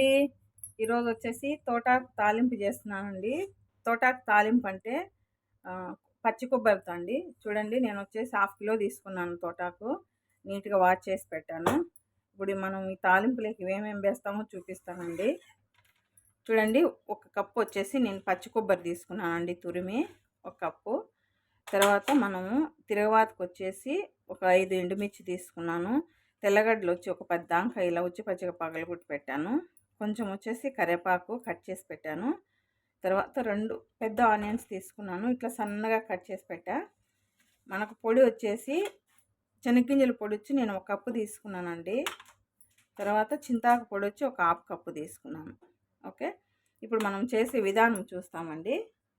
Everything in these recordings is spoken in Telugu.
అండి ఈరోజు వచ్చేసి తోటాకు తాలింపు చేస్తున్నానండి. తోటాకు తాలింపు అంటే పచ్చి కొబ్బరితో అండి. చూడండి నేను వచ్చేసి హాఫ్ కిలో తీసుకున్నాను తోటాకు. నీట్గా వాష్ చేసి పెట్టాను. ఇప్పుడు మనం ఈ తాలింపులోకి ఏమేమి వేస్తామో చూపిస్తానండి. చూడండి ఒక కప్పు వచ్చేసి నేను పచ్చి కొబ్బరి తీసుకున్నానండి తురిమి. ఒక కప్పు. తర్వాత మనము తిరగవాతకు వచ్చేసి ఒక ఐదు ఎండుమిర్చి తీసుకున్నాను. తెల్లగడ్డలు వచ్చి ఒక పెద్ద ఇలా వచ్చి పచ్చిగా పగలగొట్టి పెట్టాను. కొంచెం వచ్చేసి కరివేపాకు కట్ చేసి పెట్టాను. తర్వాత రెండు పెద్ద ఆనియన్స్ తీసుకున్నాను. ఇట్లా సన్నగా కట్ చేసి పెట్టా. మనకు పొడి వచ్చేసి శనగ్గింజల పొడి వచ్చి నేను ఒక కప్పు తీసుకున్నానండి. తర్వాత చింతాకు పొడి వచ్చి ఒక హాఫ్ కప్పు తీసుకున్నాను. ఓకే? ఇప్పుడు మనం చేసే విధానం చూస్తామండి.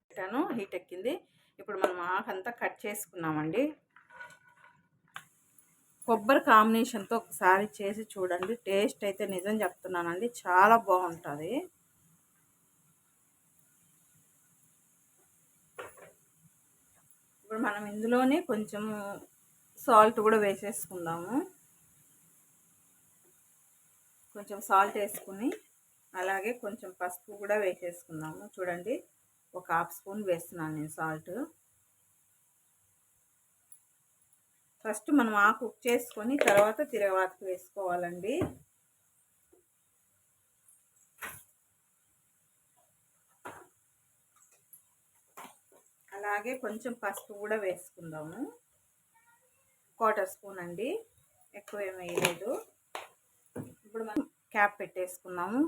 పెట్టాను హీట్ ఎక్కింది. ఇప్పుడు మనం ఆకంతా కట్ చేసుకున్నామండి. కొబ్బరి కాంబినేషన్తో ఒకసారి చేసి చూడండి. టేస్ట్ అయితే నిజం చెప్తున్నానండి. చాలా బాగుంటుంది. ఇప్పుడు మనం ఇందులోనే కొంచెం సాల్ట్ కూడా వేసేసుకుందాము. కొంచెం సాల్ట్ వేసుకుని అలాగే కొంచెం పసుపు కూడా వేసేసుకుందాము. చూడండి ఒక హాఫ్ స్పూన్ వేస్తున్నాను నేను సాల్ట్. ఫస్ట్ మనం ఆ కుక్ చేసుకొని తర్వాత తిరగవాతకు వేసుకోవాలండి. అలాగే కొంచెం పసుపు కూడా వేసుకుందాము. క్వార్టర్ స్పూన్ అండి. ఎక్కువ ఏమి వేయలేదు. ఇప్పుడు మనం క్యాప్ పెట్టేసుకున్నాము.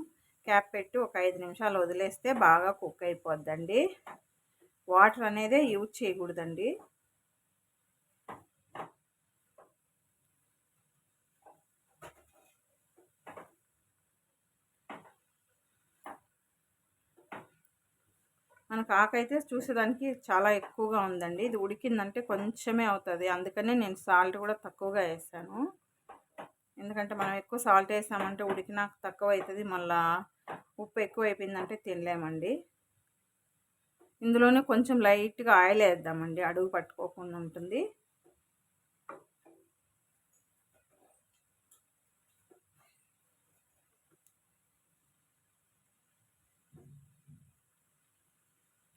క్యాప్ పెట్టి ఒక ఐదు నిమిషాలు వదిలేస్తే బాగా కుక్ అయిపోద్దండి. వాటర్ అనేది యూజ్ చేయకూడదండి. మనకు ఆకైతే చూసేదానికి చాలా ఎక్కువగా ఉందండి. ఇది ఉడికిందంటే కొంచెమే అవుతుంది. అందుకనే నేను సాల్ట్ కూడా తక్కువగా వేసాను. ఎందుకంటే మనం ఎక్కువ సాల్ట్ వేసామంటే ఉడికినాక తక్కువ అవుతుంది మళ్ళా ఉప్పు ఎక్కువ అయిపోయిందంటే తినలేమండి. ఇందులోనే కొంచెం లైట్గా ఆయిల్ వేద్దామండి. అడుగు పట్టుకోకుండా ఉంటుంది.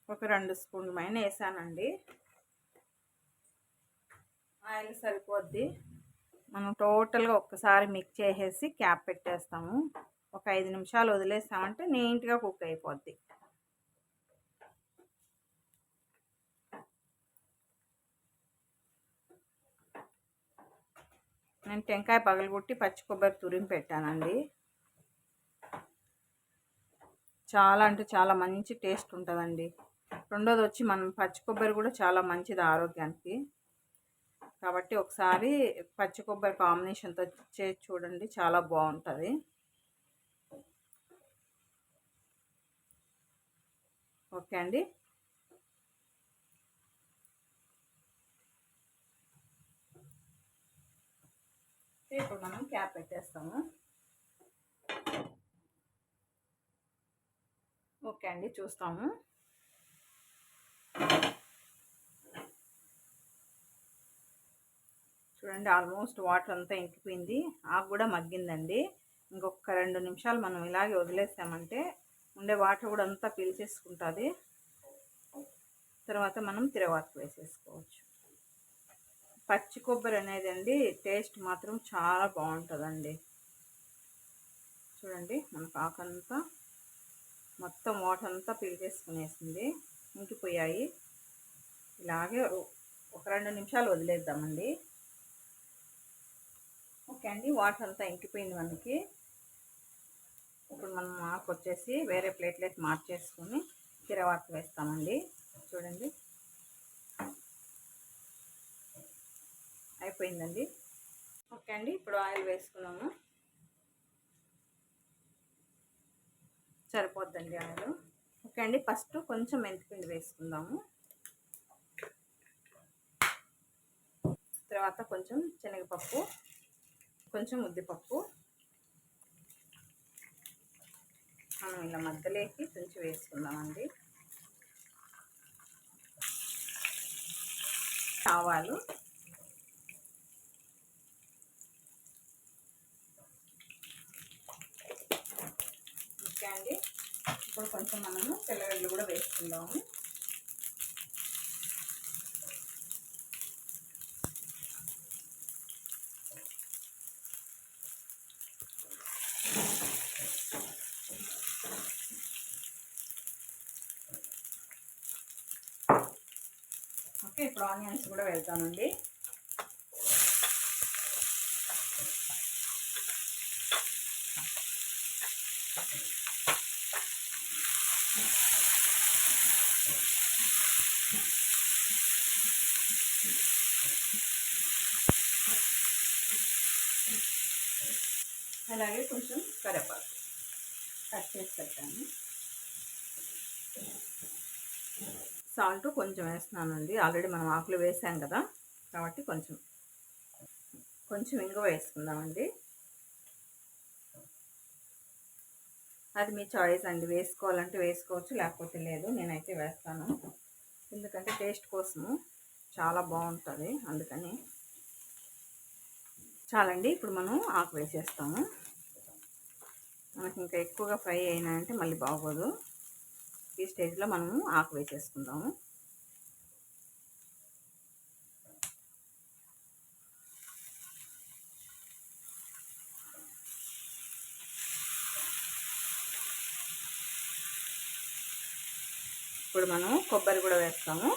ఒక రెండు స్పూన్ల పైన వేసానండి. ఆయిల్ సరిపోద్ది. మనం టోటల్గా ఒక్కసారి మిక్స్ చేసేసి క్యాప్ పెట్టేస్తాము. ఒక ఐదు నిమిషాలు వదిలేస్తామంటే నీట్గా కుక్ అయిపోద్ది. నేను టెంకాయ పగలగొట్టి పచ్చి కొబ్బరి తురిమి పెట్టానండి. చాలా అంటే చాలా మంచి టేస్ట్ ఉంటుందండి. రెండోది వచ్చి మనం పచ్చి కొబ్బరి కూడా చాలా మంచిది ఆరోగ్యానికి. కాబట్టి ఒకసారి పచ్చి కొబ్బరి కాంబినేషన్తో చేసి చూడండి చాలా బాగుంటుంది. ఓకే అండి. ఇప్పుడు మనం క్యాప్ పెట్టేస్తాము. ఓకే అండి చూస్తాము. చూడండి ఆల్మోస్ట్ వాటర్ అంతా ఇంకిపోయింది. ఆకు కూడా మగ్గిందండి. ఇంకొక రెండు నిమిషాలు మనం ఇలాగే వదిలేసామంటే ఉండే వాటర్ కూడా అంతా పీల్చేసుకుంటుంది. తర్వాత మనం తిరవాత వేసేసుకోవచ్చు. పచ్చి కొబ్బరి అనేది అండి టేస్ట్ మాత్రం చాలా బాగుంటుందండి. చూడండి మనకు ఆకంతా మొత్తం వాటర్ అంతా పీల్చేసుకునేసింది. ఇంకిపోయాయి. ఇలాగే ఒక రెండు నిమిషాలు వదిలేద్దామండి. ఓకే అండి వాటర్ అంతా ఇంకిపోయింది మనకి. ఇప్పుడు మనం ఆకు వచ్చేసి వేరే ప్లేట్లోకి మార్చేసుకొని కిరవాత వేస్తామండి. చూడండి. అయిపోయిందండి. ఓకే అండి ఇప్పుడు ఆయిల్ వేసుకున్నాము. సరిపోద్దండి ఆయిల్. ఓకే అండి ఫస్ట్ కొంచెం మెంతిపిండి వేసుకుందాము. తర్వాత కొంచెం శనగపప్పు. కొంచెం ఉద్దిపప్పు. మనం ఇలా మధ్యలోకి తుంచి వేసుకుందామండి. ఆవాలు. ఓకే అండి. ఇప్పుడు కొంచెం మనము తెల్లగడ్డలు కూడా వేసుకుందాము. ఇప్పుడు ఆనియన్స్ కూడా వెళ్తానండి అలాగే కొంచెం కరివేపాకు కట్ చేసి పెట్టాను. సాల్ట్ కొంచెం వేస్తున్నానండి. ఆల్రెడీ మనం ఆకులు వేసాం కదా కాబట్టి కొంచెం కొంచెం ఇంగువ వేసుకుందామండి. అది మీ చాయిస్ అండి. వేసుకోవాలంటే వేసుకోవచ్చు లేకపోతే లేదు. నేనైతే వేస్తాను. ఎందుకంటే టేస్ట్ కోసము చాలా బాగుంటుంది. అందుకని చాలండి. ఇప్పుడు మనం ఆకు వేసేస్తాము. మనకి ఇంకా ఎక్కువగా ఫ్రై అయినాయంటే మళ్ళీ బాగోదు. ఈ స్టేజ్లో మనము ఆకు వేసేసుకుందాము. ఇప్పుడు మనం కొబ్బరి కూడా వేస్తాము.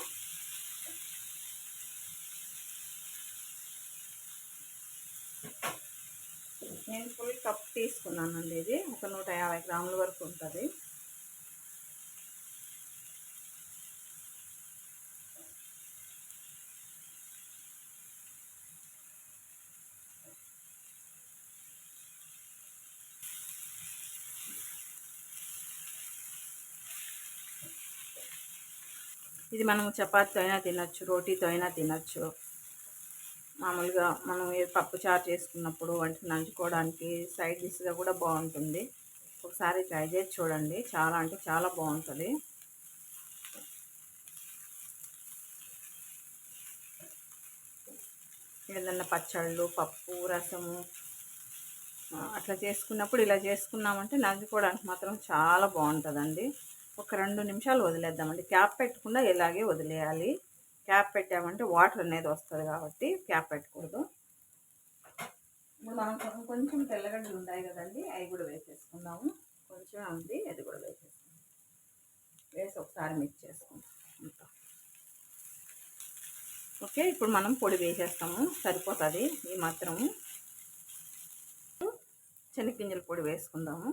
నేను ఫుల్ కప్ తీసుకున్నానండి ఇది. ఒక నూట యాభై గ్రాముల వరకు ఉంటుంది. ఇది మనం చపాతీతో అయినా తినచ్చు రోటీతో అయినా తినచ్చు. మామూలుగా మనం పప్పు చారు చేసుకున్నప్పుడు వంటి నంచుకోవడానికి సైడ్ డిష్గా కూడా బాగుంటుంది. ఒకసారి ట్రై చేసి చూడండి. చాలా అంటే చాలా బాగుంటుంది. ఏదన్నా పచ్చళ్ళు పప్పు రసము అట్లా చేసుకున్నప్పుడు ఇలా చేసుకున్నామంటే నంచుకోవడానికి మాత్రం చాలా బాగుంటుందండి. ఒక రెండు నిమిషాలు వదిలేద్దామండి. క్యాప్ పెట్టకుండా ఇలాగే వదిలేయాలి. క్యాప్ పెట్టామంటే వాటర్ అనేది వస్తుంది కాబట్టి క్యాప్ పెట్టకూడదు. ఇప్పుడు మనం కొంచెం తెల్లగడ్డలు ఉన్నాయి కదండి అవి కూడా వేసేసుకుందాము. కొంచెం ఉంది అది కూడా వేసేసుకుందాం. వేసి ఒకసారి మిక్స్ చేసుకుందాం. ఇంకా. ఓకే ఇప్పుడు మనం పొడి వేసేస్తాము. సరిపోతుంది. ఈ మాత్రము. శనగింజల పొడి వేసుకుందాము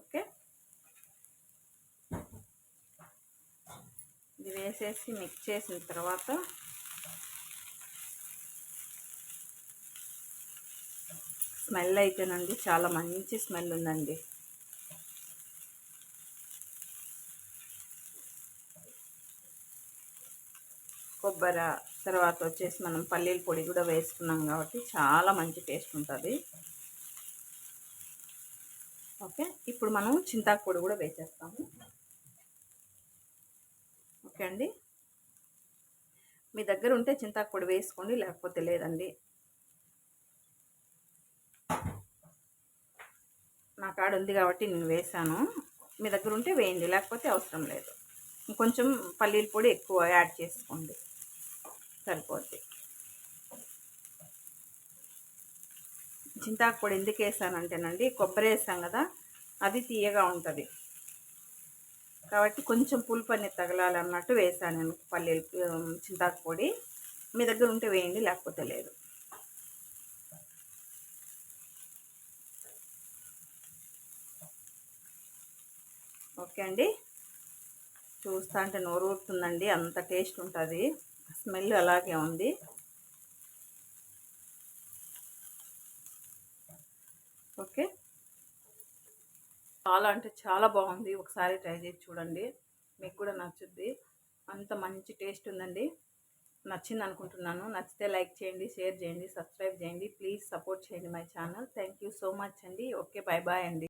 ఓకే ఇది వేసేసి మిక్స్ చేసిన తర్వాత స్మెల్ అయితేనండి చాలా మంచి స్మెల్ ఉందండి. కొబ్బరి తర్వాత వచ్చేసి మనం పల్లీల పొడి కూడా వేసుకున్నాం కాబట్టి చాలా మంచి టేస్ట్ ఉంటుంది. ఓకే ఇప్పుడు మనం చింతాకు పొడి కూడా వేసేస్తాము. ఓకే అండి. మీ దగ్గర ఉంటే చింతాకు పొడి వేసుకోండి లేకపోతే లేదండి. నా కాడ ఉంది కాబట్టి నేను వేసాను మీ దగ్గర ఉంటే వేయండి లేకపోతే అవసరం లేదు. కొంచెం పల్లీల పొడి ఎక్కువ యాడ్ చేసుకోండి. సరిపోద్ది. చింతాకు పొడి ఎందుకు వేసానంటేనండి కొబ్బరి వేసాం కదా అది తీయగా ఉంటుంది. కాబట్టి కొంచెం పులుపు అనేది తగలాలన్నట్టు వేసాను నేను పల్లీలు చింతాకు పొడి. మీ దగ్గర ఉంటే వేయండి లేకపోతే లేదు. ఓకే అండి. చూస్తా అంటే నోరు ఊరుతుందండి అంత టేస్ట్ ఉంటుంది. స్మెల్ అలాగే ఉంది. ఓకే. చాలా అంటే చాలా బాగుంది. ఒకసారి ట్రై చేసి చూడండి. మీకు కూడా నచ్చుద్ది. అంత మంచి టేస్ట్ ఉందండి. నచ్చింది అనుకుంటున్నాను. నచ్చితే లైక్ చేయండి షేర్ చేయండి సబ్స్క్రైబ్ చేయండి. ప్లీజ్ సపోర్ట్ చేయండి my channel. Thank you so much అండి. ఓకే బాయ్ బాయ్ అండి.